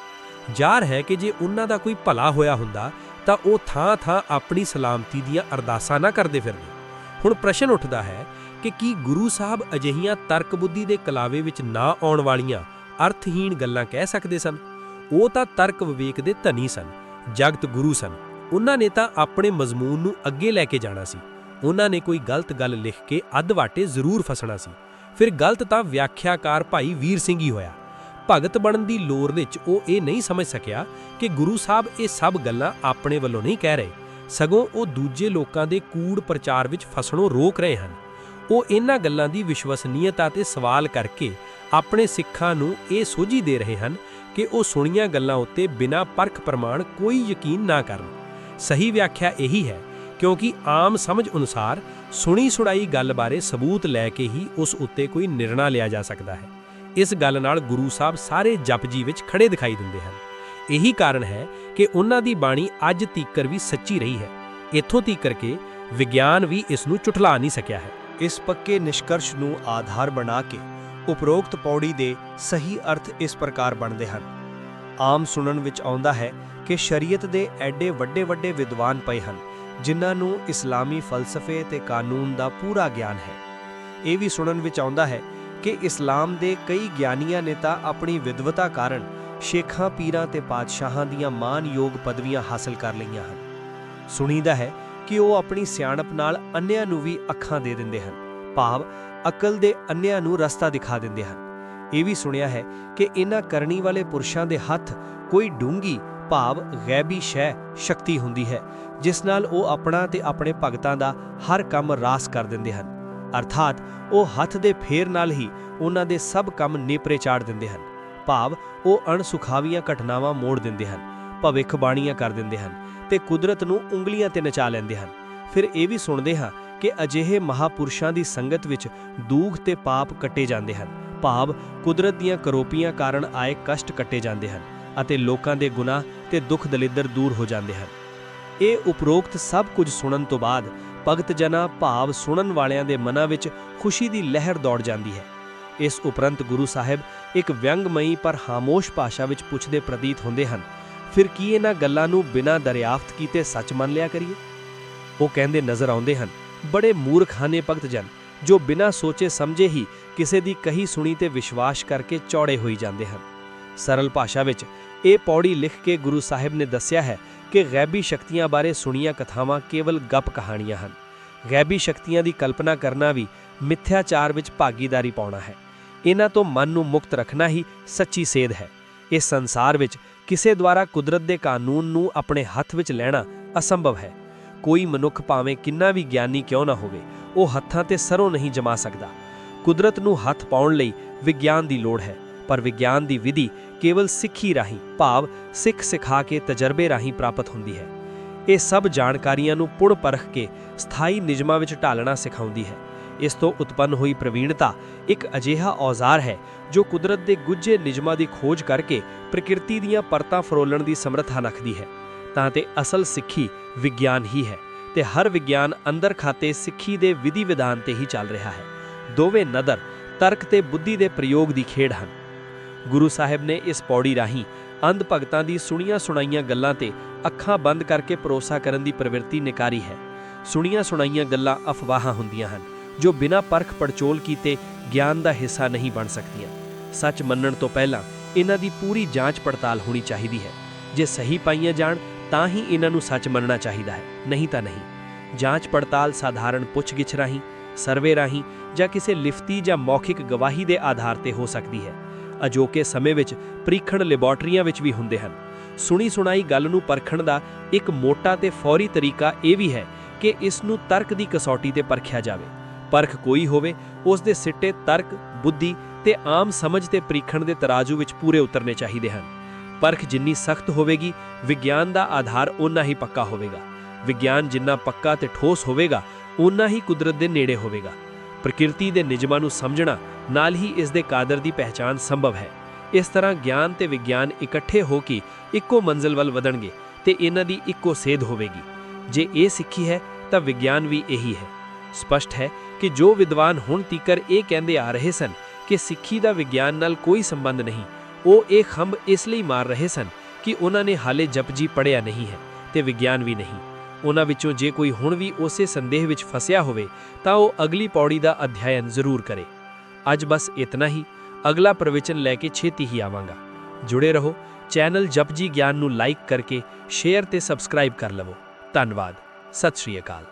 ਜ਼ਾਹਰ ਹੈ ਕਿ ਜੇ ਉਹਨਾਂ ਦਾ ਕੋਈ ਭਲਾ ਹੋਇਆ ਹੁੰਦਾ, ਤਾਂ ਉਹ ਥਾਂ-ਥਾਂ ਆਪਣੀ ਸਲਾਮਤੀ ਦੀਆਂ ਅਰਦਾਸਾਂ ਨਾ ਕਰਦੇ ਫਿਰਦੇ। ਹੁਣ ਪ੍ਰਸ਼ਨ ਉੱਠਦਾ ਹੈ ਕਿ ਕੀ ਗੁਰੂ ਸਾਹਿਬ ਅਜਿਹੀਆਂ ਤਰਕ ਬੁੱਧੀ ਦੇ ਕਲਾਵੇ ਵਿੱਚ ਨਾ ਆਉਣ ਵਾਲੀਆਂ ਅਰਥਹੀਣ ਗੱਲਾਂ ਕਹਿ ਸਕਦੇ ਸਨ? ਉਹ ਤਾਂ ਤਰਕ ਵਿਵੇਕ ਦੇ ਧਨੀ ਸਨ, ਜਗਤ ਗੁਰੂ ਸਨ। ਉਹਨਾਂ ਨੇ ਤਾਂ ਆਪਣੇ ਮਜ਼ਮੂਨ ਨੂੰ ਅੱਗੇ ਲੈ ਕੇ ਜਾਣਾ ਸੀ। ਉਹਨਾਂ ਨੇ ਕੋਈ ਗਲਤ ਗੱਲ ਲਿਖ ਕੇ ਅੱਧ ਵਾਟੇ ਜ਼ਰੂਰ ਫਸਣਾ ਸੀ। ਫਿਰ ਗਲਤ ਤਾਂ ਵਿਆਖਿਆਕਾਰ ਭਾਈ ਵੀਰ ਸਿੰਘ ਹੀ ਹੋਇਆ। ਭਗਤ ਬਣਨ ਦੀ ਲੋਰ ਵਿੱਚ ਉਹ ਇਹ ਨਹੀਂ ਸਮਝ ਸਕਿਆ ਕਿ ਗੁਰੂ ਸਾਹਿਬ ਇਹ ਸਭ ਗੱਲਾਂ ਆਪਣੇ ਵੱਲੋਂ ਨਹੀਂ ਕਹਿ ਰਹੇ। ਸਗੋਂ ਉਹ ਦੂਜੇ ਲੋਕਾਂ ਦੇ ਕੂੜ ਪ੍ਰਚਾਰ ਵਿੱਚ ਫਸਣੋਂ ਰੋਕ ਰਹੇ ਹਨ। ਉਹ ਇਹਨਾਂ ਗੱਲਾਂ ਦੀ ਵਿਸ਼ਵਸਨੀਯਤਾ ਤੇ ਸਵਾਲ ਕਰਕੇ ਆਪਣੇ ਸਿੱਖਾਂ ਨੂੰ ਇਹ ਸੋਝੀ ਦੇ ਰਹੇ ਹਨ ਕਿ ਉਹ ਸੁਣੀਆਂ ਗੱਲਾਂ ਉੱਤੇ ਬਿਨਾਂ ਪਰਖ ਪ੍ਰਮਾਣ ਕੋਈ ਯਕੀਨ ਨਾ ਕਰਨ। ਸਹੀ ਵਿਆਖਿਆ ਇਹੀ ਹੈ, ਕਿਉਂਕਿ ਆਮ ਸਮਝ ਅਨੁਸਾਰ ਸੁਣੀ ਸੁਣਾਈ ਗੱਲ ਬਾਰੇ ਸਬੂਤ ਲੈ ਕੇ ਹੀ ਉਸ ਉੱਤੇ ਕੋਈ ਨਿਰਣਾ ਲਿਆ ਜਾ ਸਕਦਾ ਹੈ। ਇਸ ਗੱਲ ਨਾਲ ਗੁਰੂ ਸਾਹਿਬ ਸਾਰੇ ਜਪਜੀ ਵਿੱਚ ਖੜੇ ਦਿਖਾਈ ਦਿੰਦੇ ਹਨ। ਇਹੀ ਕਾਰਨ ਹੈ ਕਿ ਉਹਨਾਂ ਦੀ ਬਾਣੀ ਅੱਜ ਤੀਕਰ ਵੀ ਸੱਚੀ ਰਹੀ ਹੈ। ਇੱਥੋਂ ਤੀਕਰ ਕੇ ਵਿਗਿਆਨ ਵੀ ਇਸ ਨੂੰ ਝੁਠਲਾ ਨਹੀਂ ਸਕਿਆ ਹੈ। ਇਸ ਪੱਕੇ ਨਿਸ਼ਕਰਸ਼ ਨੂੰ ਆਧਾਰ ਬਣਾ ਕੇ ਉਪਰੋਕਤ ਪੌੜੀ ਦੇ ਸਹੀ ਅਰਥ ਇਸ ਪ੍ਰਕਾਰ ਬਣਦੇ ਹਨ। ਆਮ ਸੁਣਨ ਵਿੱਚ ਆਉਂਦਾ ਹੈ ਕਿ ਸ਼ਰੀਅਤ ਦੇ ਐਡੇ ਵੱਡੇ ਵੱਡੇ ਵਿਦਵਾਨ ਪਏ ਹਨ, ਜਿਨ੍ਹਾਂ ਨੂੰ ਇਸਲਾਮੀ ਫਲਸਫੇ ਤੇ ਕਾਨੂੰਨ ਦਾ ਪੂਰਾ ਗਿਆਨ ਹੈ। ਇਹ ਵੀ ਸੁਣਨ ਵਿੱਚ ਆਉਂਦਾ ਹੈ ਕਿ ਇਸਲਾਮ ਦੇ ਕਈ ਗਿਆਨੀਆਂ ਨੇ ਤਾਂ ਆਪਣੀ ਵਿਦਵਤਾ ਕਾਰਨ ਸ਼ੇਖਾਂ ਪੀਰਾਂ ਤੇ ਪਾਤਸ਼ਾਹਾਂ ਦੀਆਂ ਮਾਨਯੋਗ ਪਦਵੀਆਂ ਹਾਸਲ ਕਰ ਲਈਆਂ ਹਨ। ਸੁਣੀਦਾ ਹੈ ਕਿ ਉਹ ਆਪਣੀ ਸਿਆਣਪ ਨਾਲ ਅੰਨਿਆਂ ਨੂੰ ਵੀ ਅੱਖਾਂ ਦੇ ਦਿੰਦੇ ਹਨ। ਭਾਵ ਅਕਲ ਦੇ ਅੰਨਿਆਂ ਨੂੰ ਰਸਤਾ ਦਿਖਾ ਦਿੰਦੇ ਹਨ। ਇਹ ਵੀ ਸੁਣਿਆ ਹੈ ਕਿ ਇਹਨਾਂ ਕਰਨੀ ਵਾਲੇ ਪੁਰਸ਼ਾਂ ਦੇ ਹੱਥ ਕੋਈ ਡੂੰਗੀ ਭਾਵ ਗੈਬੀ ਸ਼ੈ ਸ਼ਕਤੀ ਹੁੰਦੀ ਹੈ, ਜਿਸ ਨਾਲ ਉਹ ਆਪਣਾ ਤੇ ਆਪਣੇ ਭਗਤਾਂ ਦਾ ਹਰ ਕੰਮ ਰਾਸ ਕਰ ਦਿੰਦੇ ਹਨ। ਅਰਥਾਤ ਉਹ ਹੱਥ ਦੇ ਫੇਰ ਨਾਲ ਹੀ ਉਹਨਾਂ ਦੇ ਸਭ ਕੰਮ ਨੇਪਰੇ ਚਾੜ ਦਿੰਦੇ ਹਨ। ਭਾਵ ਉਹ ਅਣਸੁਖਾਵੀਆਂ ਘਟਨਾਵਾਂ ਮੋੜ ਦਿੰਦੇ ਹਨ, ਭਵਿੱਖਬਾਣੀਆਂ ਕਰ ਦਿੰਦੇ ਹਨ। ਤੇ ਕੁਦਰਤ ਨੂੰ ਉਂਗਲੀਆਂ ਤੇ ਨਚਾ ਲੈਂਦੇ ਹਨ। ਫਿਰ ਇਹ ਵੀ ਸੁਣਦੇ ਹਾਂ ਕਿ ਅਜਿਹੇ ਮਹਾਪੁਰਸ਼ਾਂ ਦੀ ਸੰਗਤ ਵਿੱਚ ਦੂਖ ਤੇ ਪਾਪ ਕੱਟੇ ਜਾਂਦੇ ਹਨ। ਭਾਵ ਕੁਦਰਤ ਦੀਆਂ ਕਰੋਪੀਆਂ ਕਾਰਨ ਆਏ ਕਸ਼ਟ ਕੱਟੇ ਜਾਂਦੇ ਹਨ ਅਤੇ ਲੋਕਾਂ ਦੇ ਗੁਨਾਹ ਤੇ ਦੁੱਖ ਦਲਿੱਦਰ ਦੂਰ ਹੋ ਜਾਂਦੇ ਹਨ। ਇਹ ਉਪਰੋਕਤ ਸਭ ਕੁਝ ਸੁਣਨ ਤੋਂ ਬਾਅਦ ਭਗਤ ਜਨਾ ਭਾਵ ਸੁਣਨ ਵਾਲਿਆਂ ਦੇ ਮਨਾਂ ਵਿੱਚ ਖੁਸ਼ੀ ਦੀ ਲਹਿਰ ਦੌੜ ਜਾਂਦੀ ਹੈ। ਇਸ ਉਪਰੰਤ ਗੁਰੂ ਸਾਹਿਬ ਇੱਕ ਵਿਅੰਗਮਈ ਪਰ ਹਾਮੋਸ਼ ਭਾਸ਼ਾ ਵਿੱਚ ਪੁੱਛਦੇ ਪ੍ਰਤੀਤ ਹੁੰਦੇ ਹਨ ਫਿਰ ਕੀ ਇਹਨਾਂ ਗੱਲਾਂ ਨੂੰ ਬਿਨਾਂ ਦਰਿਆਫਤ ਕੀਤੇ ਸੱਚ ਮੰਨ ਲਿਆ ਕਰੀਏ? ਉਹ ਕਹਿੰਦੇ ਨਜ਼ਰ ਆਉਂਦੇ ਹਨ, ਬੜੇ ਮੂਰਖਾਨੇ ਭਗਤ ਜਨ, ਜੋ ਬਿਨਾਂ ਸੋਚੇ ਸਮਝੇ ਹੀ ਕਿਸੇ ਦੀ ਕਹੀ ਸੁਣੀ ਤੇ ਵਿਸ਼ਵਾਸ ਕਰਕੇ ਚੌੜੇ ਹੋਈ ਜਾਂਦੇ ਹਨ। ਸਰਲ ਭਾਸ਼ਾ ਵਿੱਚ ਇਹ ਪੌੜੀ ਲਿਖ ਕੇ ਗੁਰੂ ਸਾਹਿਬ ਨੇ ਦੱਸਿਆ ਹੈ ਕਿ ਗੈਬੀ ਸ਼ਕਤੀਆਂ ਬਾਰੇ ਸੁਣੀਆਂ ਕਥਾਵਾਂ ਕੇਵਲ ਗੱਪ ਕਹਾਣੀਆਂ ਹਨ। ਗੈਬੀ ਸ਼ਕਤੀਆਂ ਦੀ ਕਲਪਨਾ ਕਰਨਾ ਵੀ ਮਿੱਥਿਆਚਾਰ ਵਿੱਚ ਭਾਗੀਦਾਰੀ ਪਾਉਣਾ ਹੈ। ਇਹਨਾਂ ਤੋਂ ਮਨ ਨੂੰ ਮੁਕਤ ਰੱਖਣਾ ਹੀ ਸੱਚੀ ਸੇਧ ਹੈ। ਇਸ ਸੰਸਾਰ ਵਿੱਚ ਕਿਸੇ ਦੁਆਰਾ ਕੁਦਰਤ ਦੇ ਕਾਨੂੰਨ ਨੂੰ ਆਪਣੇ ਹੱਥ ਵਿੱਚ ਲੈਣਾ ਅਸੰਭਵ ਹੈ। ਕੋਈ ਮਨੁੱਖ ਭਾਵੇਂ ਕਿੰਨਾ ਵੀ ਗਿਆਨੀ ਕਿਉਂ ਨਾ ਹੋਵੇ, ਉਹ ਹੱਥਾਂ ਤੇ ਸਰੋਂ ਨਹੀਂ ਜਮਾ ਸਕਦਾ। ਕੁਦਰਤ ਨੂੰ ਹੱਥ ਪਾਉਣ ਲਈ ਵਿਗਿਆਨ ਦੀ ਲੋੜ ਹੈ, ਪਰ ਵਿਗਿਆਨ ਦੀ ਵਿਧੀ ਕੇਵਲ ਸਿੱਖੀ ਰਾਹੀਂ, ਭਾਵ ਸਿੱਖ ਸਿਖਾ ਕੇ ਤਜਰਬੇ ਰਾਹੀਂ ਪ੍ਰਾਪਤ ਹੁੰਦੀ ਹੈ। ਇਹ ਸਭ ਜਾਣਕਾਰੀਆਂ ਨੂੰ ਪੁੜ ਪਰਖ ਕੇ ਸਥਾਈ ਨਿਯਮਾਂ ਵਿੱਚ ਢਾਲਣਾ ਸਿਖਾਉਂਦੀ ਹੈ। ਇਸ ਤੋਂ ਉਤਪੰਨ ਹੋਈ ਪ੍ਰਵੀਣਤਾ ਇੱਕ ਅਜਿਹਾ ਔਜ਼ਾਰ ਹੈ ਜੋ ਕੁਦਰਤ ਦੇ ਗੁੱਝੇ ਨਿਯਮਾਂ ਦੀ ਖੋਜ ਕਰਕੇ ਪ੍ਰਕਿਰਤੀ ਦੀਆਂ ਪਰਤਾਂ ਫਰੋਲਣ ਦੀ ਸਮਰੱਥਾ ਰੱਖਦੀ ਹੈ। ਤਾਂ ਤੇ ਅਸਲ ਸਿੱਖੀ ਵਿਗਿਆਨ ਹੀ ਹੈ ਤੇ ਹਰ ਵਿਗਿਆਨ ਅੰਦਰ ਖਾਤੇ ਸਿੱਖੀ ਦੇ ਵਿਧੀ ਵਿਧਾਨ ਤੇ ਹੀ ਚੱਲ ਰਿਹਾ ਹੈ। ਦੋਵੇਂ ਨਦਰ ਤਰਕ ਤੇ ਬੁੱਧੀ ਦੇ ਪ੍ਰਯੋਗ ਦੀ ਖੇਡ ਹਨ। ਗੁਰੂ ਸਾਹਿਬ ਨੇ ਇਸ ਪੌੜੀ ਰਾਹੀਂ ਅੰਧ ਭਗਤਾਂ ਦੀ ਸੁਣੀਆਂ ਸੁਣਾਈਆਂ ਗੱਲਾਂ ਤੇ ਅੱਖਾਂ ਬੰਦ ਕਰਕੇ ਭਰੋਸਾ ਕਰਨ ਦੀ ਪ੍ਰਵਿਰਤੀ ਨਿਕਾਰੀ ਹੈ। ਸੁਣੀਆਂ ਸੁਣਾਈਆਂ ਗੱਲਾਂ ਅਫਵਾਹਾਂ ਹੁੰਦੀਆਂ ਹਨ। ਜੋ ਬਿਨਾਂ ਪਰਖ ਪੜਚੋਲ ਕੀਤੇ ਗਿਆਨ ਦਾ ਹਿੱਸਾ ਨਹੀਂ ਬਣ ਸਕਦੀਆਂ। ਸੱਚ ਮੰਨਣ ਤੋਂ ਪਹਿਲਾਂ ਇਹਨਾਂ ਦੀ ਪੂਰੀ ਜਾਂਚ ਪੜਤਾਲ ਹੋਣੀ ਚਾਹੀਦੀ ਹੈ। ਜੇ ਸਹੀ ਪਾਈਆਂ ਜਾਣ, ਤਾਂ ਹੀ ਇਹਨਾਂ ਨੂੰ ਸੱਚ ਮੰਨਣਾ ਚਾਹੀਦਾ ਹੈ। ਨਹੀਂ ਤਾਂ ਨਹੀਂ। ਜਾਂਚ ਪੜਤਾਲ ਸਾਧਾਰਣ ਪੁੱਛਗਿੱਛ ਰਾਹੀਂ, ਸਰਵੇ ਰਾਹੀਂ ਜਾਂ ਕਿਸੇ ਲਿਖਤੀ ਜਾਂ ਮੌਖਿਕ ਗਵਾਹੀ ਦੇ ਆਧਾਰ ਤੇ ਹੋ ਸਕਦੀ ਹੈ। ਅਜੋਕੇ ਸਮੇਂ ਵਿੱਚ ਪ੍ਰੀਖਣ ਲੈਬੋਰਟਰੀਆਂ ਵਿੱਚ ਵੀ ਹੁੰਦੇ ਹਨ। ਸੁਣੀ ਸੁਣਾਈ ਗੱਲ ਨੂੰ ਪਰਖਣ ਦਾ ਇੱਕ ਮੋਟਾ ਤੇ ਫੌਰੀ ਤਰੀਕਾ ਇਹ ਵੀ ਹੈ ਕਿ ਇਸ ਨੂੰ ਤਰਕ ਦੀ ਕਸੌਟੀ ਤੇ ਪਰਖਿਆ ਜਾਵੇ। ਪਰਖ ਕੋਈ ਹੋਵੇ ਉਸ ਦੇ ਸਿੱਟੇ ਤਰਕ, ਬੁੱਧੀ ਤੇ ਆਮ ਸਮਝ ਤੇ ਪ੍ਰੀਖਣ ਦੇ ਤਰਾਜੂ ਵਿੱਚ ਪੂਰੇ ਉਤਰਨੇ ਚਾਹੀਦੇ ਹਨ। ਪਰਖ ਜਿੰਨੀ ਸਖਤ ਹੋਵੇਗੀ, ਵਿਗਿਆਨ ਦਾ ਆਧਾਰ ਉਨਾ ਹੀ ਪੱਕਾ ਹੋਵੇਗਾ। ਵਿਗਿਆਨ ਜਿੰਨਾ ਪੱਕਾ ਤੇ ਠੋਸ ਹੋਵੇਗਾ, ਓਨਾ ਹੀ ਕੁਦਰਤ ਦੇ ਨੇੜੇ ਹੋਵੇਗਾ। ਪ੍ਰਕਿਰਤੀ ਦੇ ਨਿਯਮਾਂ ਨੂੰ ਸਮਝਣਾ ਨਾਲ ਹੀ ਇਸ ਦੇ ਕਾਦਰ ਦੀ ਪਹਿਚਾਨ ਸੰਭਵ ਹੈ। ਇਸ ਤਰ੍ਹਾਂ ਗਿਆਨ ਤੇ ਵਿਗਿਆਨ ਇਕੱਠੇ ਹੋ ਕੇ ਇੱਕੋ ਮੰਜ਼ਿਲ ਵੱਲ ਵਧਣਗੇ ਤੇ ਇਹਨਾਂ ਦੀ ਇੱਕੋ ਸੇਧ ਹੋਵੇਗੀ। ਜੇ ਇਹ ਸਿੱਖੀ ਹੈ, ਤਾਂ ਵਿਗਿਆਨ ਵੀ ਇਹੀ ਹੈ। ਸਪਸ਼ਟ ਹੈ ਕਿ ਜੋ ਵਿਦਵਾਨ ਹੁਣ ਤੀਕਰ ਇਹ ਕਹਿੰਦੇ ਆ ਰਹੇ ਸਨ ਕਿ ਸਿੱਖੀ ਦਾ ਵਿਗਿਆਨ ਨਾਲ ਕੋਈ ਸੰਬੰਧ ਨਹੀਂ, ਉਹ ਇਹ ਖੰਭ ਇਸ ਲਈ ਮਾਰ ਰਹੇ ਸਨ ਕਿ ਉਹਨਾਂ ਨੇ ਹਾਲੇ ਜਪਜੀ ਪੜਿਆ ਨਹੀਂ ਹੈ ਤੇ ਵਿਗਿਆਨ ਵੀ ਨਹੀਂ। ਉਹਨਾਂ ਵਿੱਚੋਂ ਜੇ ਕੋਈ ਹੁਣ ਵੀ ਉਸੇ ਸੰਦੇਹ ਵਿੱਚ ਫਸਿਆ ਹੋਵੇ, ਤਾਂ ਉਹ ਅਗਲੀ ਪੌੜੀ ਦਾ ਅਧਿਐਨ ਜ਼ਰੂਰ ਕਰੇ। ਅੱਜ ਬਸ ਇਤਨਾ ਹੀ। ਅਗਲਾ ਪ੍ਰਵਚਨ ਲੈ ਕੇ ਛੇਤੀ ਹੀ ਆਵਾਂਗਾ। ਜੁੜੇ ਰਹੋ, ਚੈਨਲ ਜਪਜੀ ਗਿਆਨ ਨੂੰ ਲਾਈਕ ਕਰਕੇ, ਸ਼ੇਅਰ ਤੇ ਸਬਸਕ੍ਰਾਈਬ ਕਰ ਲਵੋ। ਧੰਨਵਾਦ। ਸਤਿ ਸ਼੍ਰੀ ਅਕਾਲ।